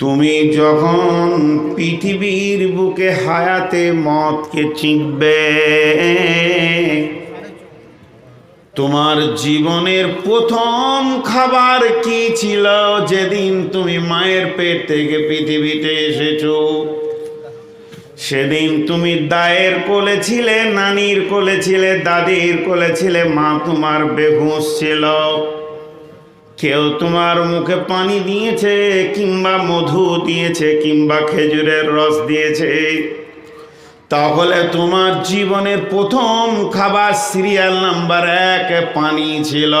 তুমি যখন পৃথিবীর বুকে হায়াতে মতকে চিনবে, তোমার জীবনের প্রথম খাবার কি ছিল যেদিন তুমি মায়ের পেট থেকে পৃথিবীতে এসেছ? সেদিন তুমি দায়ের কোলে ছিলে, নানির কোলে ছিলে, দাদির কোলে ছিলে, মা তোমার বেহুশ ছিল। কেউ তোমার মুখে পানি দিয়েছে, কিংবা মধু দিয়েছে, কিংবা খেজুরের রস দিয়েছে। তাহলে তোমার জীবনের প্রথম খাবার সিরিয়াল নাম্বার এক পানি ছিল।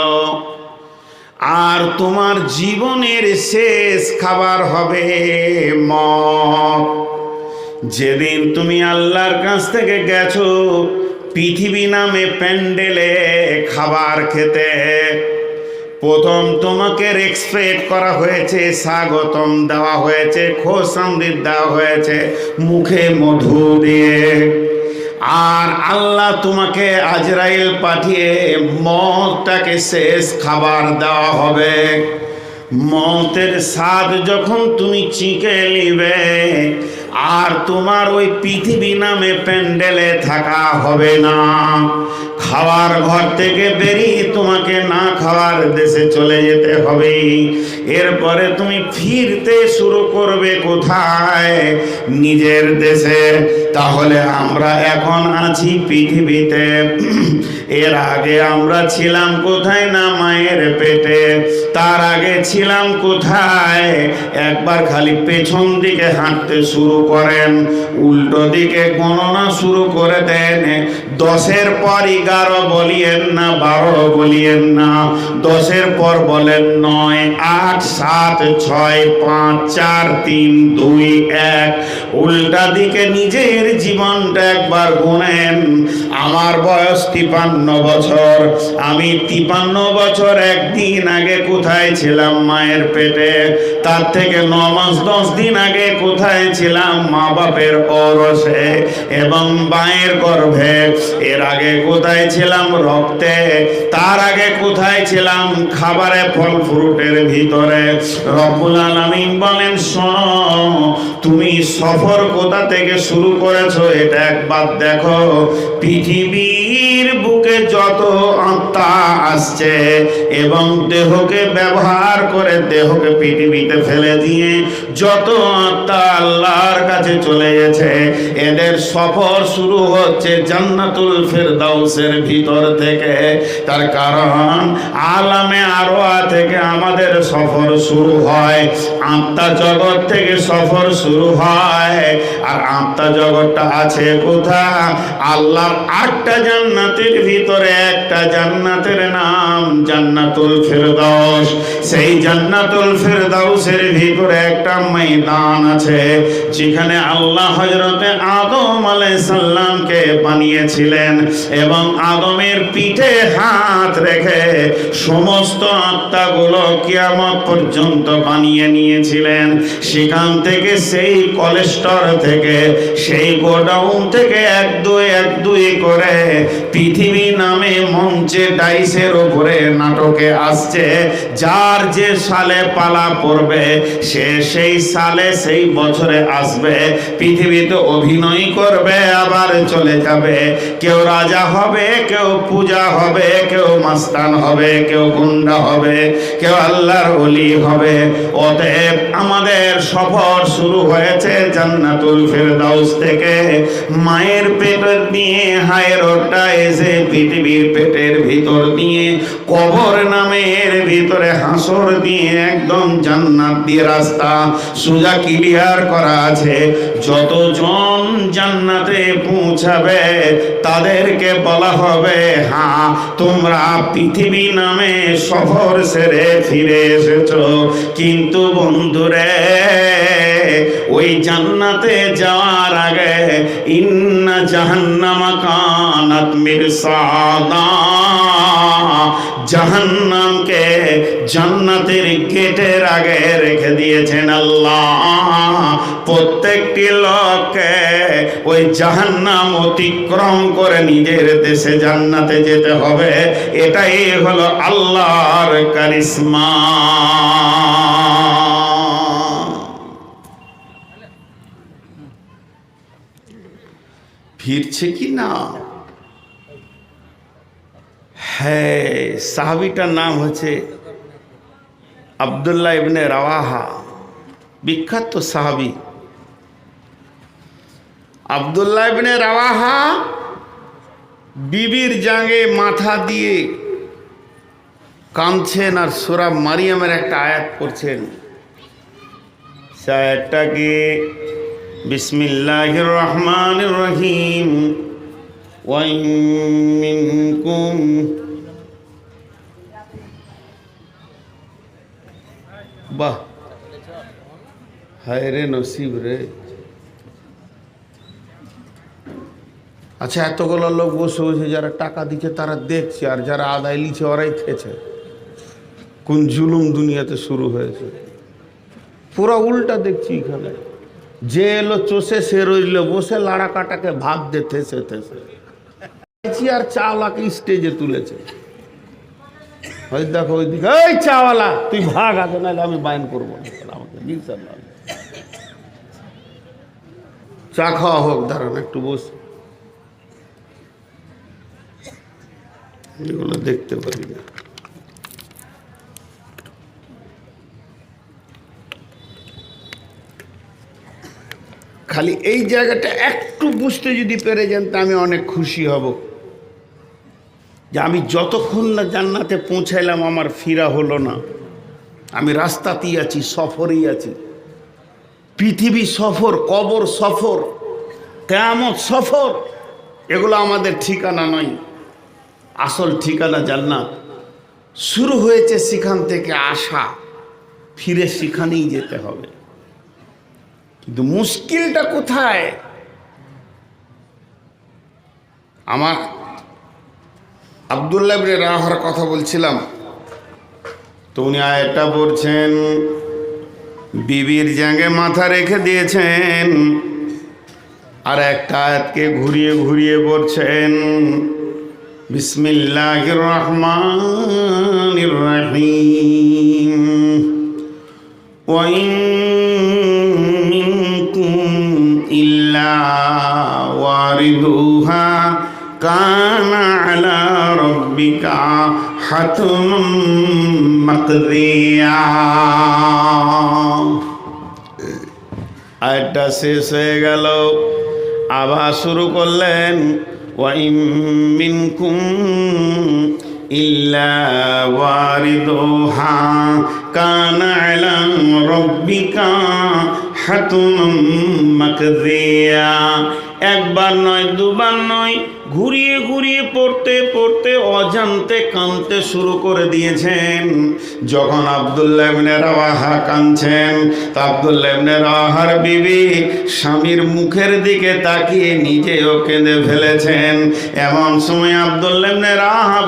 আর তোমার জীবনের শেষ খাবার হবে মদ। যেদিন তুমি আল্লাহর কাছ থেকে গেছো, পৃথিবী নামে প্যান্ডেলে খাবার খেতে। প্রথম তোমাকে রেসপেক্ট করা হয়েছে, স্বাগতম দেওয়া হয়েছে খোসামদিদ দেওয়া হয়েছে, মুখে মধু দিয়ে। আর আল্লাহ তোমাকে আজরাইল পাঠিয়ে মদটাকে শেষ খাবার দেওয়া হবে। মতের স্বাদ যখন তুমি চিকে নিবে আর তোমার ওই পৃথিবী নামে প্যান্ডেলে থাকা হবে না। খাওয়ার ঘর থেকে বেরিয়ে তোমাকে না খাওয়ার দেশে চলে যেতে হবে। এরপরে তুমি ফিরতে শুরু করবে কোথায়? নিজের দেশে। তাহলে আমরা এখন আছি পৃথিবীতে। এর আগে আমরা ছিলাম কোথায় না মায়ের পেটে? তার আগে ছিলাম কোথায়? একবার খালি পেছন দিকে হাঁটতে শুরু করেন। উল্টো দিকে গণনা শুরু করে দেন। দশের পর এগারো বলিয়েন না, বারো বলিয়েন না। দশের পর বলেন নয়, আট, সাত, ছয়, পাঁচ, চার, তিন, দুই, এক। উল্টা দিকে নিজের জীবনটা একবার গুনেন। আমার বয়স তিপান্ন বছর। আমি তিপান্ন বছর একদিন আগে কোথায় ছিলাম মায়ের পেটে? তার থেকে ন মাস দশ দিন আগে কোথায় ছিলাম মা বাপের অরসে এবং মায়ের গর্ভে। এর আগে কোথায় ছিলাম রক্তে? তার আগে কোথায় ছিলাম খাবারে ফল ফ্রুটের ভিতরে? রব্বুল আলামিন বলেন, শোনো, তুমি সফর কোথা থেকে শুরু করেছ এটা একবার দেখো। পৃথিবীর বুকে যত আত্মা আসছে এবং দেহকে ব্যবহার করে দেহকে পৃথিবীতে ফেলে দিয়ে যত আত্মা আল্লাহর কাছে চলে গেছে, এদের সফর শুরু হচ্ছে জান্নাতুল ফেরদাউসের ভিতর থেকে। তার কারণ, আলামে আরোয়া থেকে আমাদের সফর শুরু হয়, আত্মা জগৎ থেকে সফর শুরু হয়। আর আত্মা জগৎটা আছে কোথা আল্লাহর আটটা জান্নাতের ভিতরে একটা জান্নাতের নাম জান্নাতুল ফেরদাউস। সেই জান্নাতুল ফেরদাউসের ভিতরে একটা ময়দান আছে। যেখানে আল্লাহ হজরতে আদম আলাইসাল্লামকে বানিয়েছিলেন এবং আদমের পিঠে হাত রেখে সমস্ত আত্মাগুলো কিয়ামত পর্যন্ত বানিয়ে নিয়েছিলেন। সেখান থেকে সেই কলেস্টর থেকে, সেই গোডাউন থেকে এক দুই এক দুই করে পৃথিবী নামে মঞ্চে ডাইসের উপরে নাটকে আসছে। যার যে সালে পালা পড়বে, সে সেই সালে, সেই বছরে আসবে। পৃথিবীতে অভিনয় করবে, আবার চলে যাবে। কেউ রাজা হবে, কেউ পূজা হবে, কেউ মাস্তান হবে, কেউ গুন্ডা হবে, কেউ আল্লাহর অলি হবে। অতএব আমাদের সফর শুরু হয়েছে জান্নাতুল ফেরদাউস থেকে। মায়ের পেটের দিয়ে হায়ের ওটা এসে পৃথিবীর পেটের ভিতর দিয়ে কবর নামের ভিতরে হাসর দিয়ে একদম জান্নাত দিয়ে রাস্তা। সোজা ক্লিয়ার করা আছে যতজন জান্নাতে পৌঁছাবে তাদেরকে বলা হবে হ্যাঁ তোমরা পৃথিবী নামে সফর সেরে ফিরে এসেছ। কিন্তু বন্ধুরে, ওই জান্নাতে যাওয়ার আগে ইন্না জাহান্নামা কানাত মিরসাদা। জাহান্নামকে জান্নাতের গেটের আগে রেখে দিয়েছেন আল্লাহ। প্রত্যেকটি লোককে ওই জাহান্নাম অতিক্রম করে নিজের দেশে জান্নাতে যেতে হবে। এটাই হলো আল্লাহর কারিশ্মা। ফিরছে কি না? হ্যাঁ সাহাবিটার নাম হচ্ছে আবদুল্লাহ ইবনে রাওয়াহা, বিখ্যাত সাহাবি। আবদুল্লাহ ইবনে রাওয়াহা বিবির জাঙ্গে মাথা দিয়ে কাঁদছেন আর সোরা মারিয়ামের একটা আয়াত করছেন সে আয়াতটাকে বিসমিল্লাহ রহমান রহিম। ওয়াইন বাহ। হায় রে নসিব রে। আচ্ছা এতগুলো লোক বসে বসে যারা টাকা দিচ্ছে, তারা দেখছে আর যারা আদায় লিছে, ওরাই খেছে কোন জুলুম দুনিয়াতে শুরু হয়েছে। পুরো উল্টা দেখছি এখানে। যে এলো চষে, সে রইল, বসে লাড়া কাটাকে ভাগ দে, থেসে থেসে। আর চাওয়ালাকে স্টেজে তুলেছে। ওই দেখো ওই দিকে, এই চাওয়ালা, তুই ভাগ আগে, নাহলে আমি বাইন করব। আমাকে দিস চা খাওয়া হোক, দাঁড়ান একটু বস। এগুলো দেখতে পারি না। খালি এই জায়গাটা একটু বুঝতে যদি পেরে যান, তা আমি অনেক খুশি হব। যে আমি যতক্ষণ না জান্নাতে পৌঁছাইলাম, আমার ফিরা হলো না। আমি রাস্তাতেই আছি, সফরেই আছি। পৃথিবী সফর, কবর সফর, কেয়ামত সফর, এগুলো আমাদের ঠিকানা নয়। আসল ঠিকানা জান্নাত। শুরু হয়েছে সেখান থেকে আসা। ফিরে সেখানেই যেতে হবে। কিন্তু মুশকিলটা কোথায়? আমার আবদুল্লাহ ইবনে রাহার কথা বলছিলাম তো উনি আয়টা বলছেন বিবির জাঙ্গে মাথা রেখে দিয়েছেন আর একটা আয়াতকে ঘুরিয়ে ঘুরিয়ে বলছেন বিসমিল্লাহ রহমান রহিম وإن منكم إلا واردوها كان على ربك حتما مقضيا আয়টা শেষ হয়ে গেল আবার শুরু করলেন ওয়াইম মিনকুম ইল্লা ওয়ারিদুহা কানা আলা রাব্বিকা হাতুম মাকদিয়া একবার নয় দুবার নয় ঘুরিয়ে পড়তে পড়তে অজান্তে কানতে শুরু করে দিয়েছেন। যখন আবদুল্লাহ ইবনে কাঁদছেন, তা আবদুল্লাহ ইবনে বিবি স্বামীর মুখের দিকে তাকিয়ে নিজেও কেঁদে ফেলেছেন। এমন সময় আবদুল্লাহ ইবনে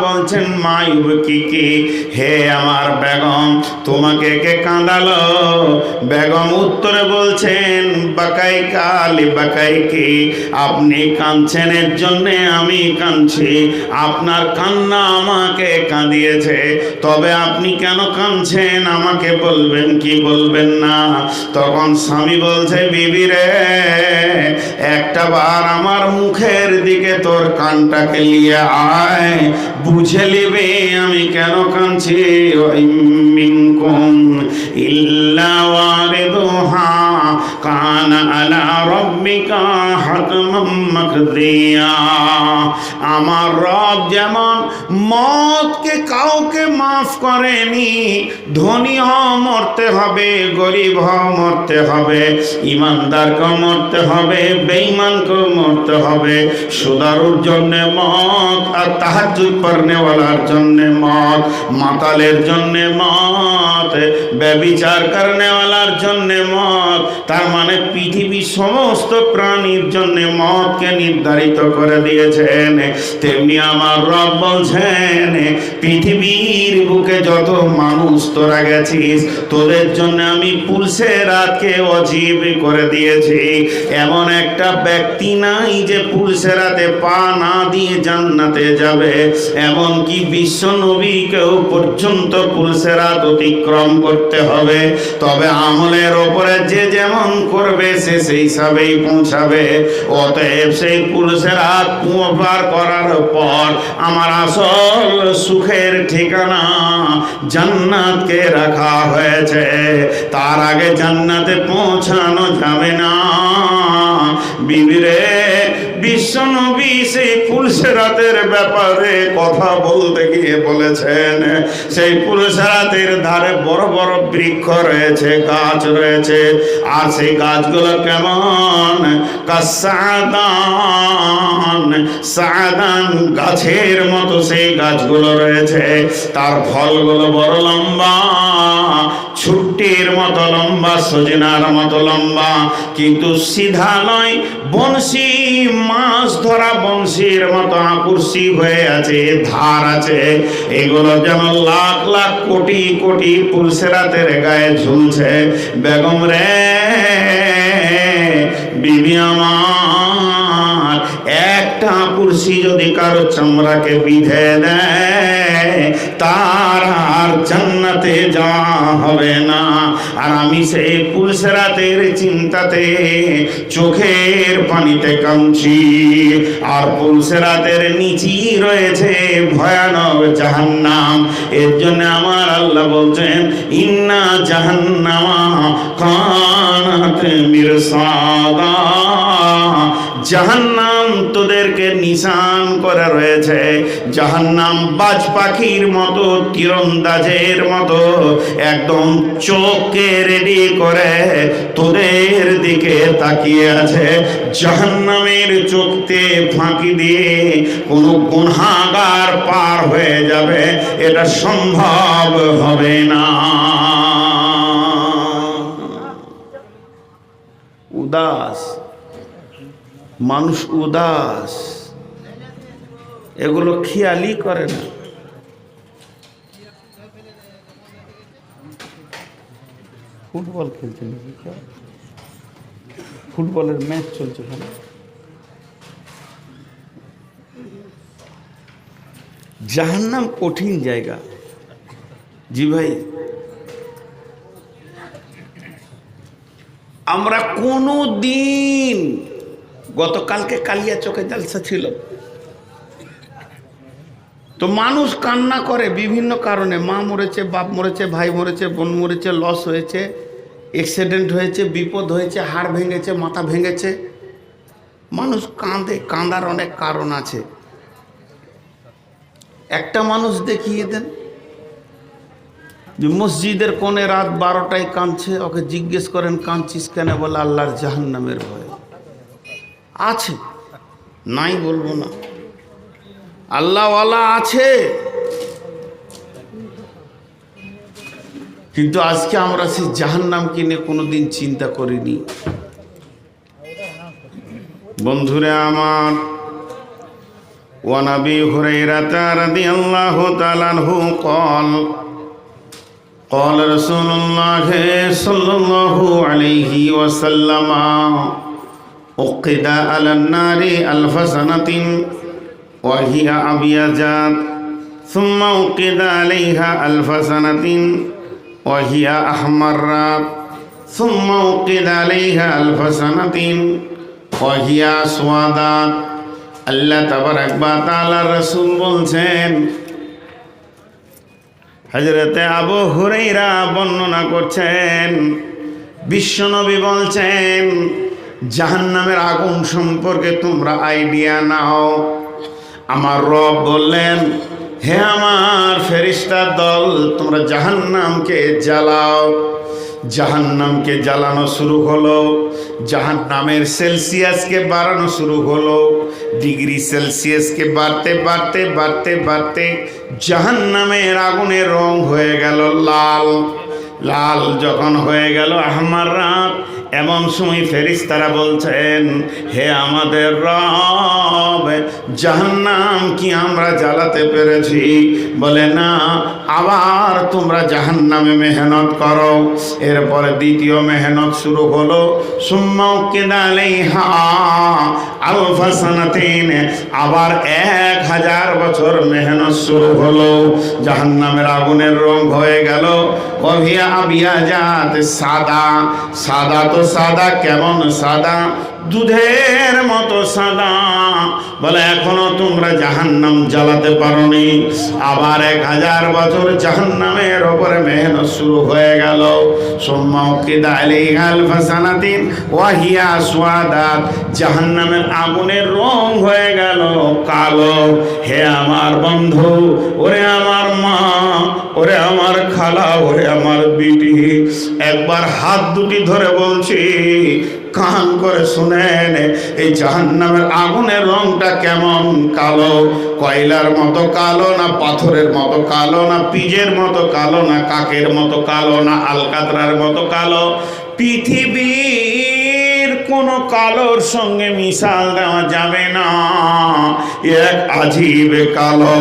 বলছেন, মা কি কি হে আমার বেগম, তোমাকে কে কাঁদালো? বেগম উত্তরে বলছেন বাকাই কালি বাকাই কি আপনি কাঁদছেন এর জন্যে আমি কাঁদছি। আপনার কান্না আমাকে কাঁদিয়েছে। তবে আপনি কেন কাঁদছেন? আমাকে বলবেন কি বলবেন না? তখন স্বামী বলছে, বিবি রে, একটা বার আমার মুখের দিকে তোর কানটাকে নিয়ে আয়। বুঝে নিবে আমি কেন কাঁদছি? কান আলা রব্বিকা হাতমাম মাকদিয়া। আমার রব যেমন মতকে কাউকে মাফ করেনি ধনী হ মরতে হবে গরিব হ মরতে হবে ইমানদারকেও মরতে হবে, বেঈমানকেও মরতে হবে। সুদারুর জন্যে মত আর তাহাজুদ পড়নেওয়ালার জন্যে মত মাতালের জন্যে মত ব্যবিচার করনেওয়ালার জন্যে মত তার মানে পৃথিবীর সমস্ত প্রাণীর জন্যে মতকে নির্ধারিত করে দিয়েছেন। তেমনি আমার রব বলছেন, পৃথিবীর বুকে যত মানুষ তোরা গেছিস, তোদের জন্য আমি পুলসে রাতকে অজীব করে দিয়েছি। এমন একটা ব্যক্তি নাই যে পুলসে রাতে পা না দিয়ে জান্নাতে যাবে। এমন কি বিশ্ব নবীকেও পর্যন্ত পুলসে রাত অতিক্রম করতে হবে? তবে আমলের ওপরে যে যেমন করবে, সে সেই হিসাবেই পৌঁছাবে। অতএব সেই পুরুষেরা পার করার পর আমার আসল সুখের ঠিকানা জান্নাতকে রাখা হয়েছে। তার আগে জান্নাতে পৌঁছানো যাবে না। বিবিরে বিশ্বনবী সেই পুলসেরাতের ব্যাপারে কথা বলতে গিয়ে বলেছেন, সেই পুলসেরাতের ধারে বড় বড় বৃক্ষ রয়েছে, গাছ রয়েছে, আর সেই কেমন? সাদান গাছের মতো সেই গাছগুলো রয়েছে, তার ফলগুলো বড় লম্বা ছুটির মতো লম্বা, সজনার মতো লম্বা, কিন্তু সিধা নয় বংশী মাছ ধরা বংশীর মতো আকুর্ষি হয়ে আছে, ধার আছে। এগুলো যেন লাখ লাখ কোটি কোটি পুলসেরাতের গায়ে ঝুলছে। বেগম রে, বিবি আমার, একটা কুর্সি যদি কারও চামড়াকে বিধে দেয়, তার আর জান্নাতে যাওয়া হবে না। আর আমি সেই পুলসেরাতের চিন্তাতে চোখের পানিতে কামছি আর পুলসেরাতের নিচি রয়েছে ভয়ানক জাহান্নাম। এর জন্য আমার আল্লাহ বলছেন, ইন্না জাহান্নামা কানাত মিরসাদা। জাহান্নাম তোদেরকে নিশান করে রয়েছে। জাহান্নাম বাজ পাখির মতো, তীরন্দাজের মতো একদম চোখকে রেডি করে তোদের দিকে তাকিয়ে আছে। জাহান্নামের চোখতে ফাঁকি দিয়ে কোনো গুনহাগার পার হয়ে যাবে। এটা সম্ভব হবে না। উদাস। মানুষ উদাস। এগুলো খেয়ালই করে না। ফুটবল খেলছে নাকি? কেউ? ফুটবলের ম্যাচ চলছে ওখানে জাহান্নাম কঠিন জায়গা। জি ভাই। আমরা কোনো দিন গতকালকে কালিয়া চোখে জালসা ছিল। তো মানুষ কান্না করে বিভিন্ন কারণে। মা মরেছে, বাপ মরেছে, ভাই মরেছে, বোন মরেছে, লস হয়েছে। অ্যাক্সিডেন্ট হয়েছে, বিপদ হয়েছে, হাড় ভেঙেছে, মাথা ভেঙেছে। মানুষ কাঁদে, কাঁদার অনেক কারণ আছে। একটা মানুষ দেখিয়ে দেন যে মসজিদের কোণে রাত বারোটায় কাঁদছে, ওকে জিজ্ঞেস করেন, কাঁদছিস কেন? বলে, আল্লাহর জাহান্নামের ভয়। আছে, নাই বলব না। আল্লাহওয়ালা আছে। কিন্তু আজকে আমরা সেই জাহান্নামকে নিয়ে কোনোদিন চিন্তা করিনি বন্ধুরে আমার ওয়ানাবি হুরাইরাতা রাদিয়াল্লাহু তাআলা আনহু قال قال رسول الله صلى الله عليه وسلم أقد على النار ألف سنة وهي أبيض ثم أقد عليها ألف سنة وهي أحمر ثم أقد عليها ألف سنة وهي أسود আল্লাহ তাবারাক বা তাআলা রাসূল বলছেন হজরতে আবু হুরাইরা বর্ণনা করছেন বিশ্বনবী বলছেন জাহান্নামের আগুন সম্পর্কে তোমরা আইডিয়া নাও আমার রব বললেন হে আমার ফেরিস্তার দল, তোমরা জাহান্নামকে জ্বালাও। জাহান্নামকে জ্বালানো শুরু হলো। জাহান্নামের সেলসিয়াসকে বাড়ানো শুরু হলো। ডিগ্রি সেলসিয়াসকে বাড়তে বাড়তে বাড়তে বাড়তে জাহান্নামের আগুনের রং হয়ে গেল লাল। লাল যখন হয়ে গেল আহমার রাত এমন সময় ফেরিস্তারা বলছেন, হে আমাদের রব, জাহান্নাম কি আমরা জ্বালাতে পেরেছি? বলে, না, আবার তোমরা জাহান্নামে মেহনত করো। এরপরে দ্বিতীয় মেহনত শুরু হলো সুম্মাও কেদালেই হা আবার এক হাজার বছর মেহনত শুরু হলো, জাহান্নামের আগুনের রং হয়ে গেল। অভিয়া আবিয়া জাত সাদা সাদা তো সাদা কেমন সাদা দুধের মতো সাদা। বলে, এখনও তোমরা জাহান্নাম জ্বালাতে পারোনি। আবার এক হাজার বছর জাহান্নামের ওপরে মেহনত শুরু হয়ে গেল। সোম্মা উকিদা আলাইহা আলফা সানাতিন ওয়াহিয়া সুয়াদাত। জাহান্নামের আগুনের রং হয়ে গেল। কালো, হে আমার বন্ধু, ওরে আমার মা, ওরে আমার খালা, ওরে আমার বিটি, একবার হাত দুটি ধরে বলছি কান করে শুনেন এই জাহান্নামের আগুনের রংটা কেমন কালো? কয়লার মতো কালো না পাথরের মতো কালো না পিজের মতো কালো না কাকের মতো কালো না আলকাতরার মতো কালো? পৃথিবীর কোনো কালোর সঙ্গে মিশাল দেওয়া যাবে না। এক আজীবে কালো,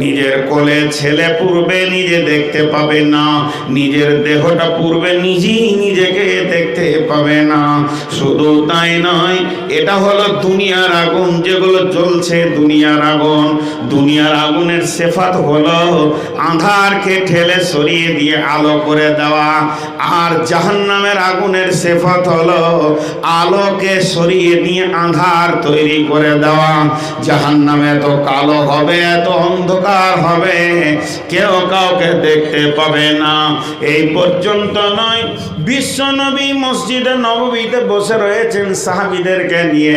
নিজের কোলে ছেলে পূর্বে নিজে দেখতে পাবে না। নিজের দেহটা পূর্বে নিজেই নিজেকে দেখতে পাবে না। শুধু তাই নয়, এটা হলো দুনিয়ার আগুন যেগুলো জ্বলছে দুনিয়ার আগুন। দুনিয়ার আগুনের সেফাত হলো আধারকে ঠেলে সরিয়ে দিয়ে আলো করে দেওয়া। আর জাহান্নামের আগুনের সেফাত হলো আলোকে সরিয়ে নিয়ে আধার তৈরি করে দেওয়া। জাহান নামে এত কালো হবে এত অন্ধকার হবে। কেউ কাউকে দেখতে পাবে না। এই পর্যন্ত নয় বিশ্বনবী মসজিদে নববীতে বসে রয়েছেন সাহাবিদেরকে নিয়ে।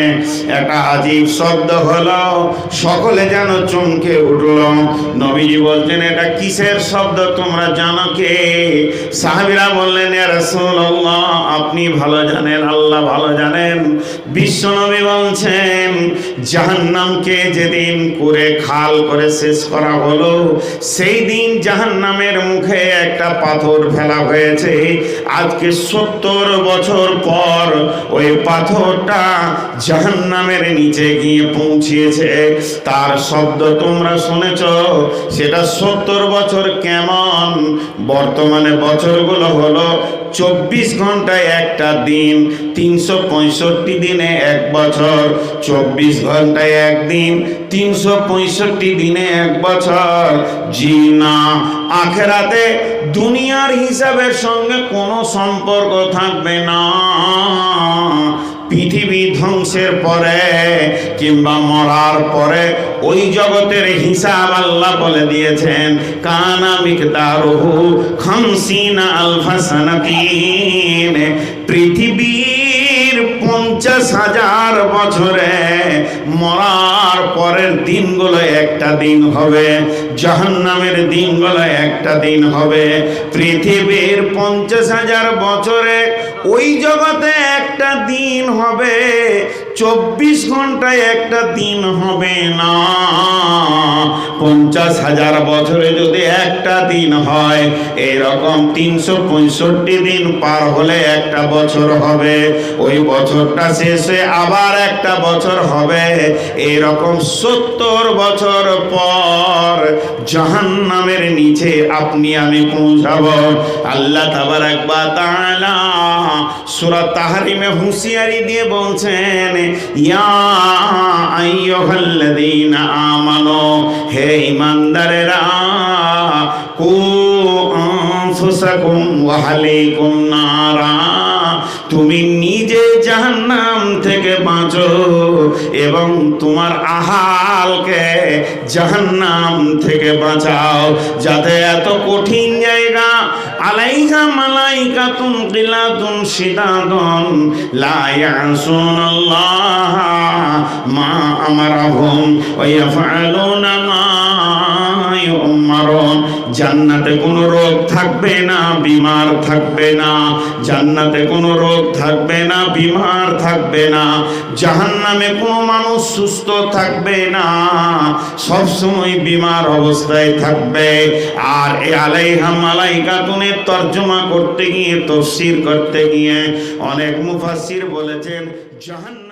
একটা আজীব শব্দ হলো, সকলে যেন চমকে উঠল। নবীজি বলছেন, এটা কিসের শব্দ তোমরা জানো কে? সাহাবিরা বললেন "ইয়া আপনি ভালো জানেন, আল্লাহ ভালো জানেন। বিশ্বনবী বলছেন, জাহান্নামকে যেদিন করে খাল করে শেষ করা হলো, সেই দিন জাহান্নামের মুখে একটা পাথর ফেলা হয়েছে। আজকে সত্তর বছর পর ওই পাথরটা জাহান্নামের নিচে গিয়ে পৌঁছিয়েছে। তার শব্দ তোমরা শুনেছ? সেটা সত্তর বছর কেমন? বর্তমানে বছরগুলো হলো চব্বিশ ঘন্টায় একটা দিন, তিনশো পঁয়ষট্টি দিনে এক বছর। চব্বিশ ঘন্টায় একদিন, তিনশো পঁয়ষট্টি দিনে এক বছর। জি না, আখেরাতে দুনিয়ার হিসাবের সঙ্গে কোনো সম্পর্ক থাকবে না। পৃথিবী ধ্বংসের পরে কিংবা মরার পরে ওই জগতের হিসাব আল্লাহ বলে দিয়েছেন, কানা মিকদারুহু খামসিনা আলফা সানাতিন পৃথিবীর পঞ্চাশ হাজার বছরে মরার পরের দিনগুলো একটা দিন হবে, জাহান্নামের দিনগুলো একটা দিন হবে। পৃথিবীর পঞ্চাশ হাজার বছরে ওই জগতে একটা দিন হবে, চব্বিশ ঘন্টায় একটা দিন হবে না। পঞ্চাশ হাজার বছরে যদি একটা দিন হয়, এরকম তিনশো পঁয়ষট্টি দিন পার হলে একটা বছর হবে। ওই বছরটা শেষে আবার একটা বছর হবে। এরকম সত্তর বছর পর জাহান্নামের নিচে আপনি, আমি পৌঁছাবো। আল্লাহ তাবার একবার তাআলা সূরা তাহরিমে হুঁশিয়ারি দিয়ে বলছেন ইয়া আমানো হে ইমানদারেরা কু আনফুসাকুম ওয়া নারা তুমি জাহান্নাম থেকে বাঁচো এবং তোমার আহালকে জাহান্নাম থেকে বাঁচাও। যাতে এত কঠিন জায়গা, আলাইহা মালাইকাতুন কিলাতুন শিদাদুন, লা ইয়াসুনাল্লাহ মা আমারাহুম ওয়া ইয়াফআলুনা মা জান্নাতে কোনো রোগ থাকবে না, বিমার থাকবে না। জান্নাতে কোনো রোগ থাকবে না, বিমার থাকবে না। জাহান্নামে কোনো মানুষ সুস্থ থাকবে না। সবসময় বিমার অবস্থায় থাকবে। আর এ আলাইহা মালাইকাতুনের তর্জমা করতে গিয়ে, তফসির করতে গিয়ে অনেক মুফাসসির বলেছেন জাহান্ন